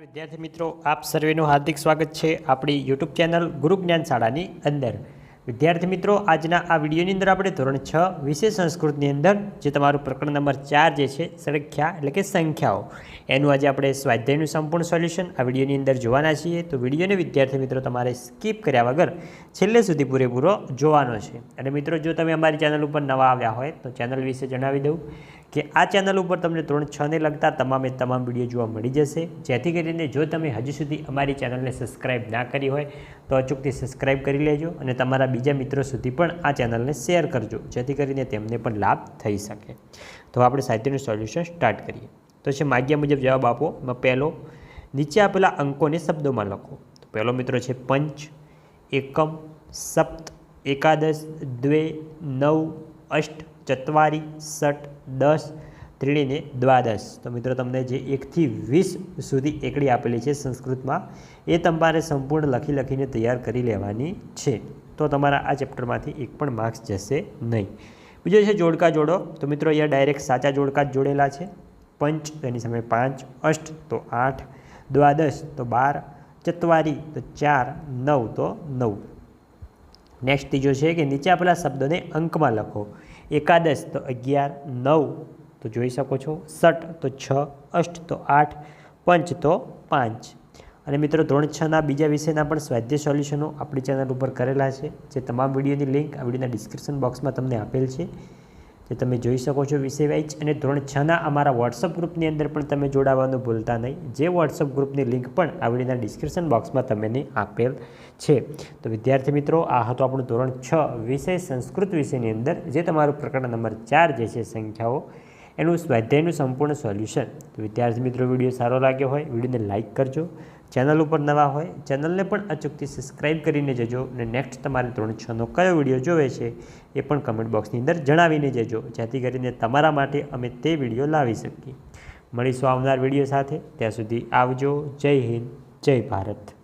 વિદ્યાર્થી મિત્રો, આપ સર્વેનું હાર્દિક સ્વાગત છે આપણી યુટ્યુબ ચેનલ ગુરુ જ્ઞાન શાળાની અંદર. વિદ્યાર્થી મિત્રો, આજના આ વિડીયોની અંદર આપણે ધોરણ છ વિષય સંસ્કૃતની અંદર, જે તમારું પ્રકરણ નંબર ચાર જે છે, સંખ્યા એટલે કે સંખ્યાઓ, એનું આજે આપણે સ્વાધ્યાયનું સંપૂર્ણ સોલ્યુશન આ વિડીયોની અંદર જોવાના છીએ. તો વિડીયોને વિદ્યાર્થી મિત્રો, તમારે સ્કીપ કર્યા વગર છેલ્લે સુધી પૂરેપૂરો જોવાનો છે. અને મિત્રો, જો તમે અમારી ચેનલ ઉપર નવા આવ્યા હોય, તો ચેનલ વિશે જણાવી દઉં. કે આ ચેનલ ઉપર તમને ધોરણ છને લગતા તમામે તમામ વીડિયો જોવા મળી જશે. જેથી કરીને જો તમે હજી સુધી અમારી ચેનલને સબસ્ક્રાઇબ ના કરી હોય, તો અચૂકથી સબસ્ક્રાઇબ કરી લેજો અને તમારા બીજા મિત્રો સુધી પણ આ ચેનલને શેર કરજો, જેથી કરીને તેમને પણ લાભ થઈ શકે. તો આપણે સાહિત્યનું સોલ્યુશન સ્ટાર્ટ કરીએ. તો છે, માગ્યા મુજબ જવાબ આપો. એમાં પહેલો, નીચે આપેલા અંકોને શબ્દોમાં લખો. તો પહેલો મિત્રો છે, પંચ, એકમ, સપ્ત, એકાદશ, દ્વે, નવ, અષ્ટ ચત્વારી સટ દસ, ત્રીણીને દ્વાદશ. તો મિત્રો, તમને જે એકથી વીસ સુધી એકડી આપેલી છે સંસ્કૃતમાં, એ તમારે સંપૂર્ણ લખી લખીને તૈયાર કરી લેવાની છે. તો તમારા આ ચેપ્ટરમાંથી એક પણ માર્ક્સ જશે નહીં. બીજો છે જોડકા જોડો. તો મિત્રો, અહીંયા ડાયરેક્ટ સાચા જોડકા જ જોડેલા છે. પંચ તેની સામે પાંચ, અષ્ટ, તો આઠ, દ્વાદશ, તો બાર, ચત્વારી, તો ચાર, નવ, તો નવ. નેક્સ્ટ ત્રીજો છે કે નીચે આપેલા શબ્દોને અંકમાં લખો. એકાદશ તો અગિયાર, નવ તો જોઈ શકો છો સટ તો છ, અષ્ટ તો આઠ, પંચ તો પાંચ. અને મિત્રો ધોરણ છના બીજા વિષયના પણ સ્વાધ્યાય સોલ્યુશનો આપણી ચેનલ ઉપર કરેલા છે. જે તમામ વિડીયોની લિંક આ વિડીયોના ડિસ્ક્રિપ્શન બોક્સમાં તમને આપેલ છે. જે તમે જોઈ શકો છો વિષય વાઇઝ અને ધોરણ છના અમારા વોટ્સઅપ ગ્રુપની અંદર પણ તમે જોડાવાનું ભૂલતા નહીં. જે વોટ્સઅપ ગ્રુપની લિંક પણ આ વિડીયોના ડિસ્ક્રિપ્શન બોક્સમાં તમને આપેલ છે. તો વિદ્યાર્થી મિત્રો, આ હતું આપણું ધોરણ છ વિષય સંસ્કૃત વિષયની અંદર, જે તમારું પ્રકરણ નંબર ચાર જે છે સંખ્યાઓ, એનું સ્વાધ્યાયનું સંપૂર્ણ સોલ્યુશન તો વિદ્યાર્થી મિત્રો, વીડિયો સારો લાગ્યો હોય, વિડીયોને લાઇક કરજો. ચેનલ ઉપર નવા હોય, ચેનલને પણ અચૂકથી સબસ્ક્રાઈબ કરીને જજો અને નેક્સ્ટ તમારે ધોરણ છનો કયો વીડિયો જોવે છે એ પણ કમેન્ટ બોક્સની અંદર જણાવીને જજો, જેથી કરીને તમારા માટે અમે તે વીડિયો લાવી શકીએ. મળીશું આવનાર વીડિયો સાથે, ત્યાં સુધી આવજો. જય હિન્દ, જય ભારત.